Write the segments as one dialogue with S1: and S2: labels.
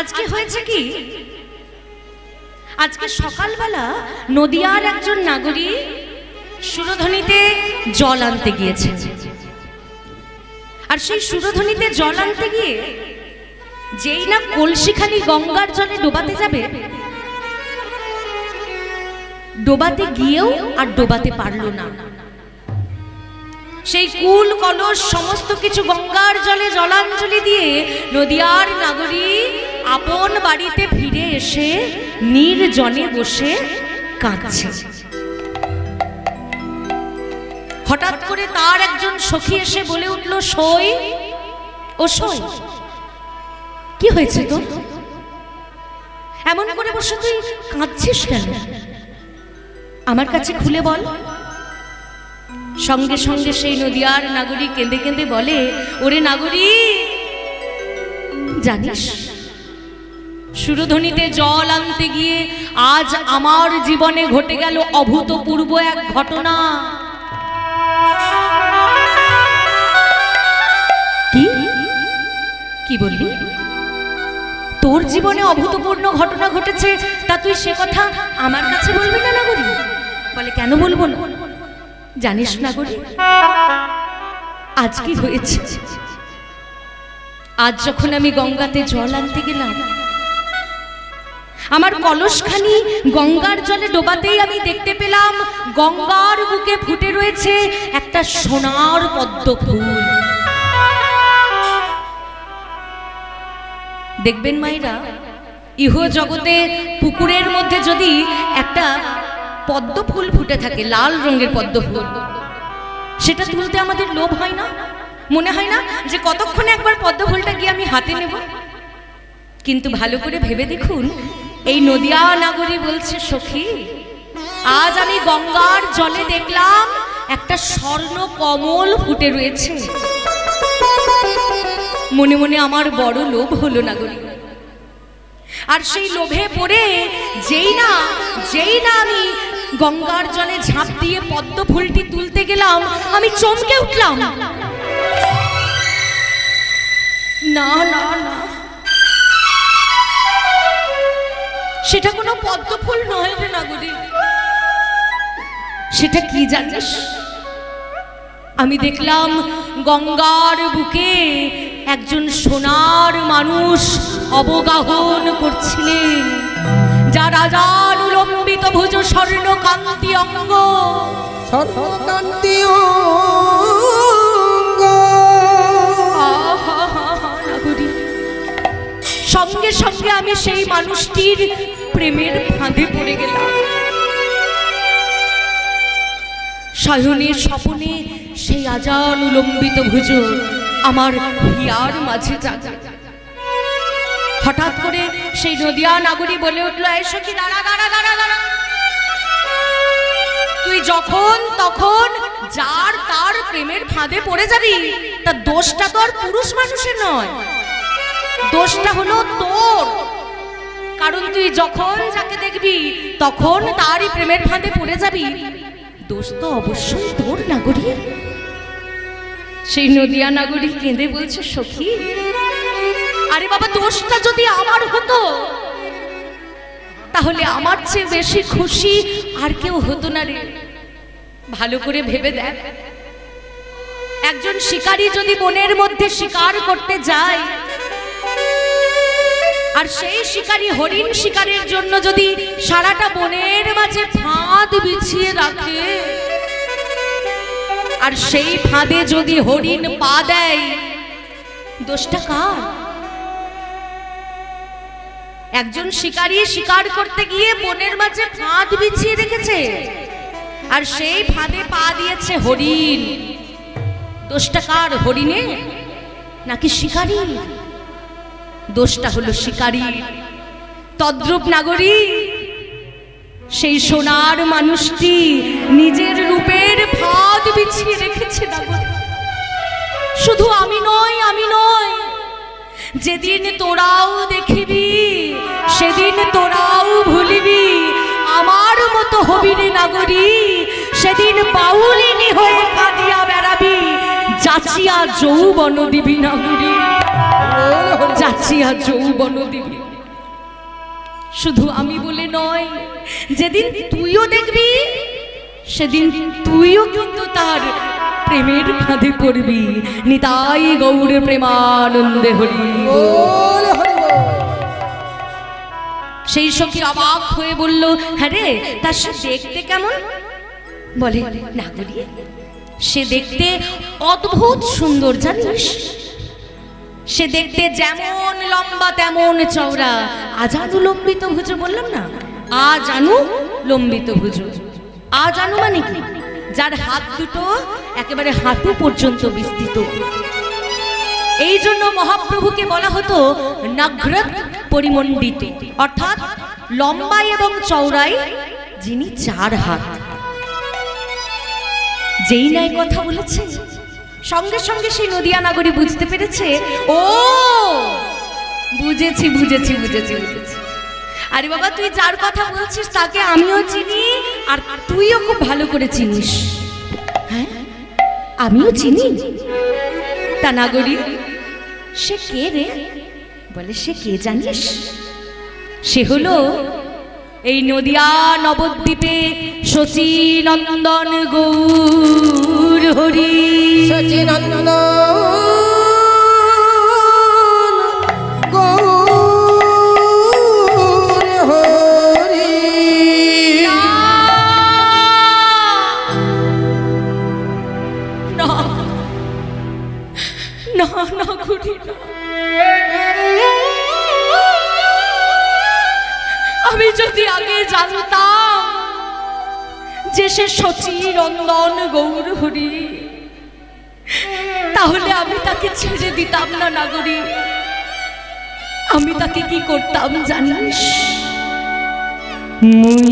S1: আজকে হয়েছে কি? আজকে সকালবেলা নদিয়ার একজন নাগরিক সুরধ্বনিতে জল আনতে গিয়েছে। আর সেই সুরধ্বনিতে জল আনতে গিয়ে যেই না কলসিখানি গঙ্গার জলে ডোবাতে যাবে, ডোবাতে গিয়েও আর ডোবাতে পারল না। সেই কুল, কলস, সমস্ত কিছু গঙ্গার জলে জলাঞ্জলি দিয়ে নদিয়ার নাগরিক আপন বাড়িতে ফিরে এসে নির্জনে বসে কাঁদছে। হঠাৎ করে তার একজন সখী এসে বলে উঠল, সই, ও সই, কি হয়েছে তোর? এমন করে বসে তুই কাঁদছিস কেন? আমার কাছে খুলে বল। সঙ্গে সঙ্গে সেই নদিয়ার নাগরিক কেঁদে কেঁদে বলে, ওরে নাগরিক, জানিস সুরধ্বনিতে জল আনতে গিয়ে আজ আমার জীবনে ঘটে গেল অভূতপূর্ব এক ঘটনা। কি? কি বললি? তোর জীবনে অভূতপূর্ণ ঘটনা ঘটেছে তা তুই সে কথা আমার কাছে বলবি না নাগরিক বলে কেন বলব না? জানিস নাগরিক আজ কি হয়েছে? আজ যখন আমি গঙ্গাতে জল আনতে গেলাম আমার কলসখানি গঙ্গার জলে ডোবাতেই আমি দেখতে পেলাম গঙ্গার বুকে ফুটে রয়েছে একটা সোনার পদ্ম ফুল। দেখবেন মায়েরা, ইহ জগতে পুকুরের মধ্যে যদি একটা পদ্ম ফুল ফুটে থাকে, লাল রঙের পদ্ম ফুল, সেটা তুলতে আমাদের লোভ হয় না? মনে হয় না যে কতক্ষণে একবার পদ্ম ফুলটা গিয়ে আমি হাতে নেব? কিন্তু ভালো করে ভেবে দেখুন এই নদিয়া নাগরী বলছে, সখী, আজ আমি গঙ্গার জলে দেখলাম একটা স্বর্ণ কমল ফুটে রয়েছে। মনে মনে আমার বড় লোভ হলো নাগরী আর সেই লোভে পড়ে যেই না যেই না আমি গঙ্গার জলে ঝাঁপ দিয়ে পদ্ম ফুলটি তুলতে গেলাম, আমি চমকে উঠলাম। না না না। সেটা কোনো পদ্মফুল নয় রে নাগরিক সেটা কি জানিস? আমি দেখলাম গঙ্গার বুকে একজন সোনার মানুষ অবগাহন করছিলেন, যা রাজার উলম্বিত ভুজ স্বর্ণ কান্তি অঙ্গ।
S2: সর্বকান্তি
S1: সঙ্গে সঙ্গে আমি সেই মানুষটির প্রেমের ফাঁদে পড়ে গেলাম। শয়নে স্বপনে সেই আজান উলম্বিত ভুজ আমার হিয়ার মাঝে হঠাৎ করে সেই নদিয়া নাগরী বলে উঠল এসো কি দাঁড়া দাঁড়া দাঁড়া দাঁড়া। তুই যখন তখন যার তার প্রেমের ফাঁদে পড়ে যাবি তার দোষটা তো আর পুরুষ মানুষের নয়। দোষটা হলো তোর। কারণ তুই যখন যাকে দেখবি, তখন তারই প্রেমের ফাঁদে পড়ে যাবি। দোষ তো অবশ্যই তোর, নাগরী। সেই নদিয়া নাগরী কেঁদে বলছে, সখী, আরে বাবা, দোষটা যদি আমার হতো, তাহলে আমার চেয়ে বেশি খুশি আর কেউ হতো না রে। ভালো করে ভেবে দেখ। একজন শিকারী যদি বনের মধ্যে শিকার করতে যায় আর সেই শিকারী হরিণ শিকারের জন্য যদি সারাটা বনের মাঝে ফাঁদ বিছিয়ে রাখে, আর সেই ফাঁদে যদি হরিণ পা দেয়, দোষটা কার? একজন শিকারী শিকার করতে গিয়ে বনের মাঝে ফাঁদ বিছিয়ে রেখেছে, আর সেই ফাঁদে পা দিয়েছে হরিণ। দোষটা কার হরিণে নাকি শিকারী দোষটা হলো শিকারী। তদ্রূপ নাগরী, সেই সোনার মানুষটি নিজের রূপের ফাঁদ বিছিয়ে রেখেছে শুধু আমি নয় আমি নয় যেদিন তোরাও দেখিবি, সেদিন তোরাও ভুলিবি, আমার মতো হবি রে নাগরী, সেদিন বাউলিনী হয়ে কাঁদিয়া বেড়াবি যাচিয়া যৌবন দিবি নাগরী যাচিয়া যৌবন দিবি। শুধু আমি বলে নয় যেদিন তুইও দেখবি সেদিন তুইও কিন্তু তার প্রেমের ফাঁদে পড়বি। নিতাই গৌরের প্রেমানন্দে হরি। সেই সখী অবাক হয়ে বলল হ্যাঁ রে তার সে দেখতে কেমন? বলে না বলি সে দেখতে অদ্ভুত সুন্দর, জানিস? সে দেখতে যেমন লম্বা তেমন চওড়া। আজানু লম্বিত ভুজ, বললাম না? আজানু লম্বিত ভুজ। আজানু মানে কি? যার হাত দুটো একেবারে হাঁটু পর্যন্ত বিস্তৃত। এই জন্য মহাপ্রভুকে বলা হতো নগ্রত পরিমণ্ডিত। অর্থাৎ লম্বাই এবং চওড়াই যিনি চার হাত। যেই নাই কথা বলেছে, সঙ্গে সঙ্গে সেই নদিয়া নাগরী বুঝতে পেরেছে, ও! বুঝেছি বুঝেছি বুঝেছি বুঝেছি। আরে বাবা, তুই যার কথা বলছিস তাকে আমিও চিনি, আর তুইও খুব ভালো করে চিনিস। হ্যাঁ? আমিও চিনি? তা নাগরী, সে কে রে? বলে, সে কে জানিস? সে হলো এই নদিয়া নবদ্বীপে শচী নন্দন গৌর হরি।
S2: সচিনন্দন
S1: তাকে কি করতাম জানিস? মুই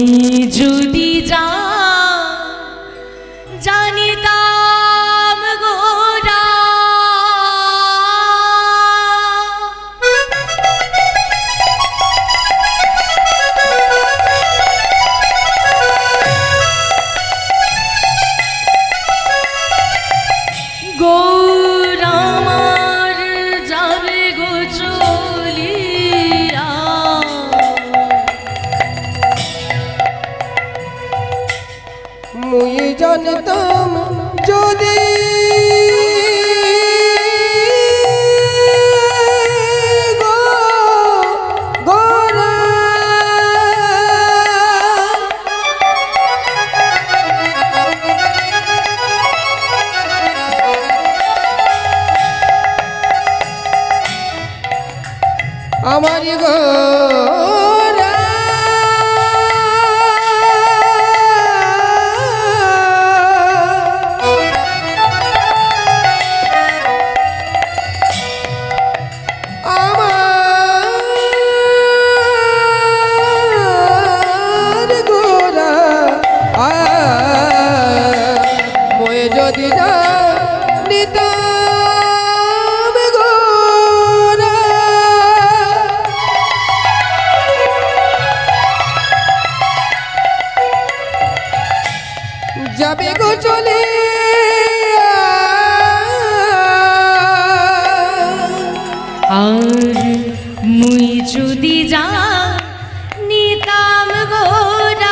S2: মুই যদি
S1: যা নিতাম গোরা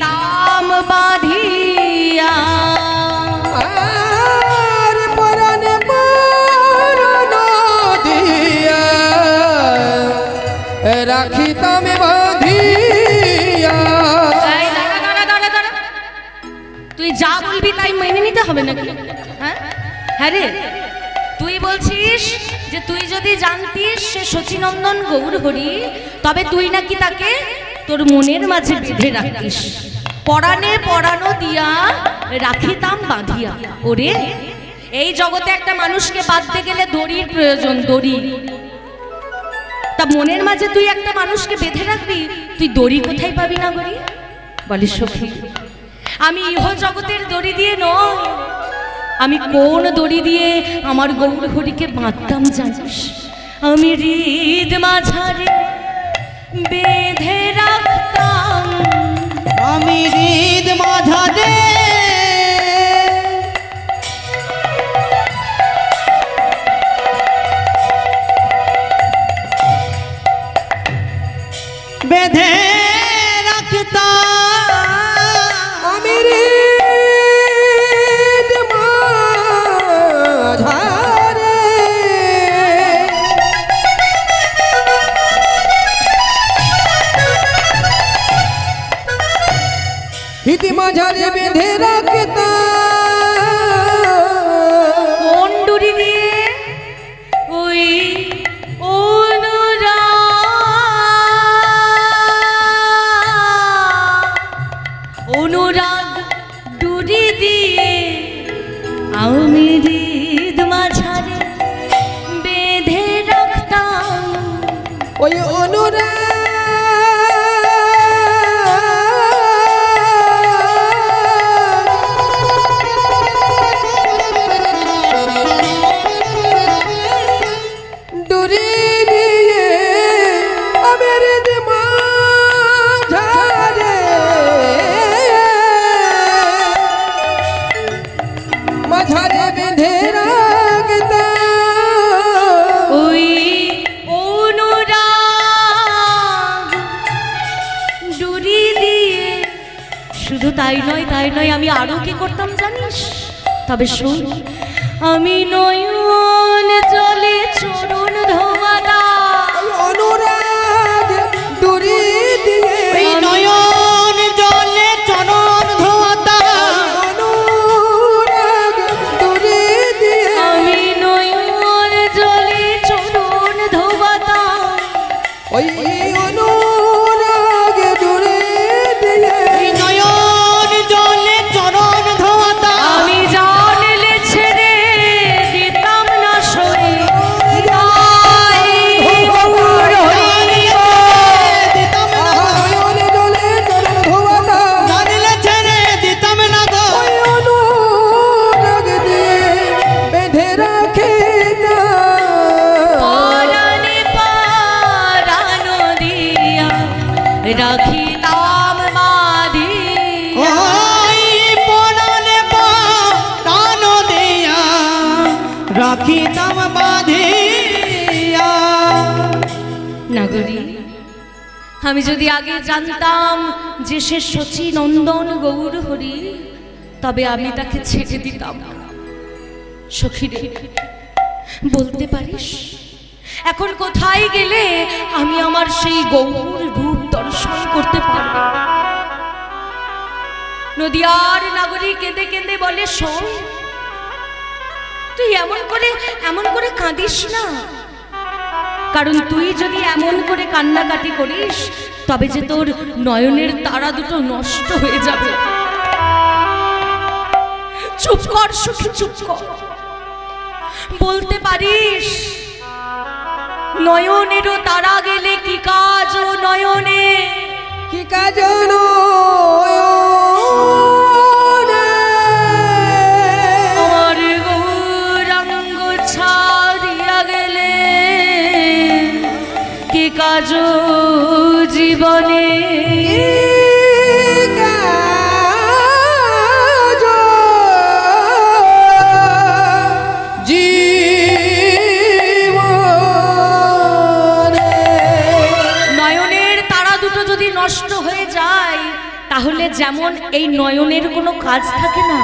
S1: রাখিতাম বাঁধিয়া। তুই যা বলবি তাই মেনে নিতে হবে নাকি? হ্যাঁ? হ্যাঁ রে। তুই বলছিস যে তুই যদি জানতিস সে শচীনন্দন গৌর হরি, তবে তুই নাকি তাকে তোর মনের মাঝে বেঁধে রাখিস। পরাণে পরানো দিয়া রাখিতাম বাঁধিয়া। ওরে, এই জগতে একটা মানুষকে বাঁধতে গেলে দড়ির প্রয়োজন, দড়ি। তা মনের মাঝে তুই একটা মানুষকে বেঁধে রাখবি, তুই দড়ি কোথায় পাবি না গরি? বলে, সখী, আমি ইহ জগতের দড়ি দিয়ে নয়। আমি কোন দড়ি দিয়ে আমার গৌর হরিকে বাঁধতাম জানিস? আমি হৃদ মাঝারে বেঁধে রাখতাম।
S2: আমি হৃদ মাঝারে বেঁধে রাখতাম।
S1: ওই অনুরাগ তাই নয় তাই নয়, আমি আরও কি করতাম জানিস? তবে শোন, আমি নয় চলে চরণ রাখিতাম
S2: বাঁধিয়া।
S1: নাগরী, আমি যদি আগে জানতাম যে সে শচী নন্দন গৌর হরি, তবে আমি তাকে ছেড়ে দিতাম সখীরে, বলতে পারিস? এখন কোথায় গেলে আমি আমার সেই গৌর রূপ দর্শন করতে পারব? নদিয়ার নাগরী কেঁদে কেঁদে বলে, শোন তুই এমন করে এমন করে কাঁদিস না। কারণ তুই যদি এমন করে কান্নাকাটি করিস, তবে যে তোর নয়নের তারা দুটো নষ্ট হয়ে যাবে। চুপ কর সুখী, চুপ কর। বলতে পারিস, নয়নেরও তারা গেলে কি কাজ নয়নে?
S2: কি কাজ
S1: আমার যেমন এই নয়নের কোনো কাজ থাকে না,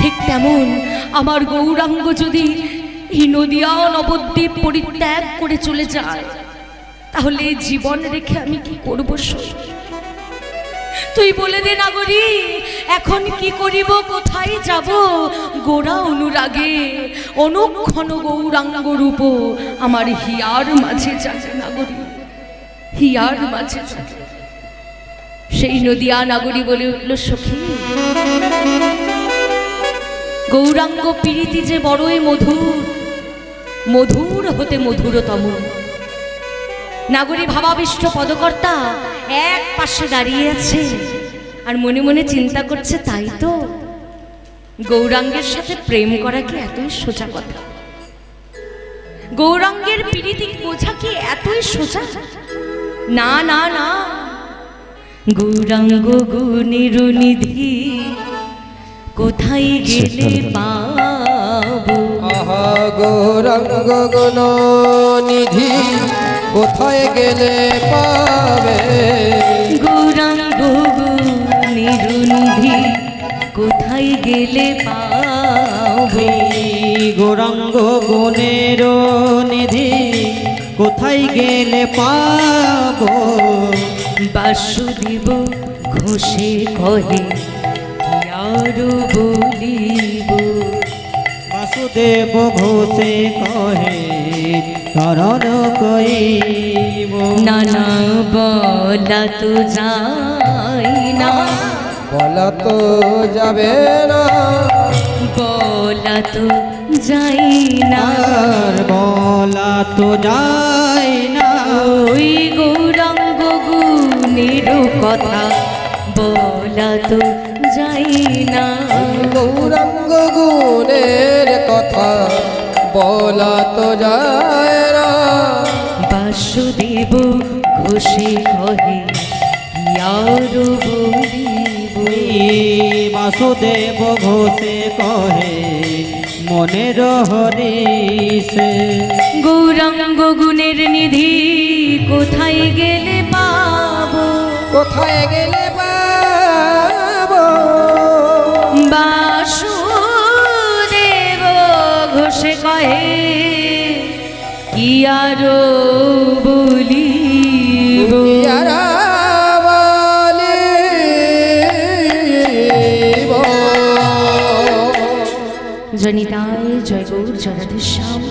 S1: ঠিক তেমন আমার গৌরাঙ্গ যদি এই নদিয়া নবদ্বীপ পরিত্যাগ করে চলে যায়, তাহলে জীবন রেখে আমি কি করব? তুই বলে দে নাগরী, এখন কি করিব, কোথায় যাব গোড়া অনুরাগে অনুক্ষণ গৌরাঙ্গ রূপ আমার হিয়ার মাঝে জাগে নাগরী, হিয়ার মাঝে জাগে সেই নদিয়া নাগরী বলে উঠল, সখী, গৌরাঙ্গ পীড়িতি যে বড়ই মধুর মধুর হতে মধুরতম। নাগরী ভাবাবিষ্ট পদকর্তা এক পাশে দাঁড়িয়ে আছে, আর মনে মনে চিন্তা করছে, তাই তো, গৌরাঙ্গের সাথে প্রেম করা কি এতই সোজা কথা? গৌরাঙ্গের পীড়িতি বোঝা কি এতই সোজা? না না না গৌরাঙ্গ গুণের নিধি কোথায় গেলে পাবো?
S2: আহা গৌরাঙ্গ গুণ নিধি কোথায় গেলে পাবে?
S1: গৌরাঙ্গ নিরুনিধি কোথায় গেলে পাবে?
S3: গৌরাঙ্গ গুণের নিধি কোথায় গেলে পাবো?
S1: বাসুদেব ঘোষে কহে আরও বলিব।
S3: বাসুদেব ঘোষে কহে করণ কইব
S1: নানা বলা তো যাই না।
S2: বলা তো যাবে না।
S1: বলা তো যাই না।
S3: বলা তো যায় না।
S1: ওই গুণের কথা বলা তো যাই না।
S2: গৌরাঙ্গ গুণের কথা বলা তো যায় না।
S1: বাসুদেব ঘোষে কহে বলিব?
S3: বাসুদেব ঘোষে কহে মনের হরিষে
S1: গৌরাঙ্গ গুণের নিধি কোথায় গেলে পাবো
S2: কোথায় গেলে পাবো?
S1: বাসুদেব ঘোষে কহে কি আরও বলিব?
S2: ইয়ারা
S1: জনিতায় জয় গৌর জরাধেশ্যাম